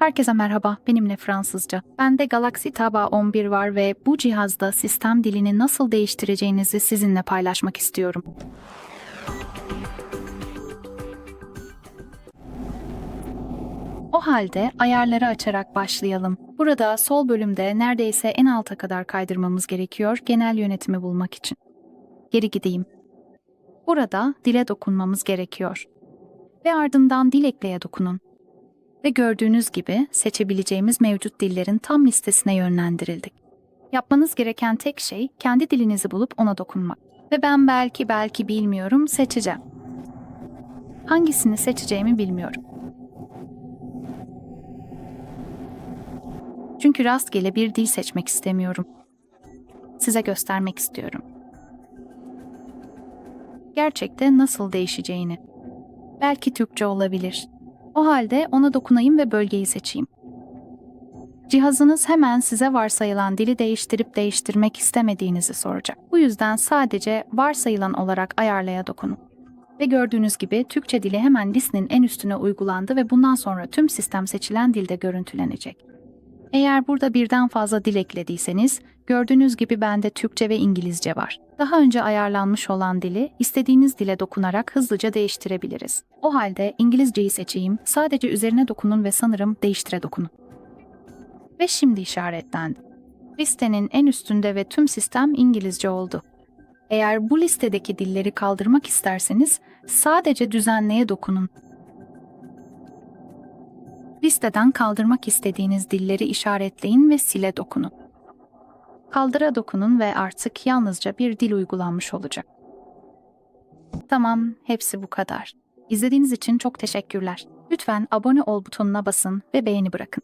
Herkese merhaba, benimle Fransızca. Bende Galaxy Tab 11 var ve bu cihazda sistem dilini nasıl değiştireceğinizi sizinle paylaşmak istiyorum. O halde ayarları açarak başlayalım. Burada sol bölümde neredeyse en alta kadar kaydırmamız gerekiyor genel yönetimi bulmak için. Geri gideyim. Burada dile dokunmamız gerekiyor. Ve ardından dil ekleye dokunun. Ve gördüğünüz gibi seçebileceğimiz mevcut dillerin tam listesine yönlendirildik. Yapmanız gereken tek şey kendi dilinizi bulup ona dokunmak. Ve ben belki belki bilmiyorum seçeceğim. Hangisini seçeceğimi bilmiyorum. Çünkü rastgele bir dil seçmek istemiyorum. Size göstermek istiyorum. Gerçekte nasıl değişeceğini. Belki Türkçe olabilir. O halde ona dokunayım ve bölgeyi seçeyim. Cihazınız hemen size varsayılan dili değiştirip değiştirmek istemediğinizi soracak. Bu yüzden sadece varsayılan olarak ayarlaya dokunun. Ve gördüğünüz gibi Türkçe dili hemen listenin en üstüne uygulandı ve bundan sonra tüm sistem seçilen dilde görüntülenecek. Eğer burada birden fazla dil eklediyseniz, gördüğünüz gibi bende Türkçe ve İngilizce var. Daha önce ayarlanmış olan dili istediğiniz dile dokunarak hızlıca değiştirebiliriz. O halde İngilizceyi seçeyim, sadece üzerine dokunun ve sanırım değiştire dokunun. Ve şimdi işaretlendi. Listenin en üstünde ve tüm sistem İngilizce oldu. Eğer bu listedeki dilleri kaldırmak isterseniz sadece düzenleye dokunun. Listeden kaldırmak istediğiniz dilleri işaretleyin ve sile dokunun. Kaldıra dokunun ve artık yalnızca bir dil uygulanmış olacak. Tamam, hepsi bu kadar. İzlediğiniz için çok teşekkürler. Lütfen abone ol butonuna basın ve beğeni bırakın.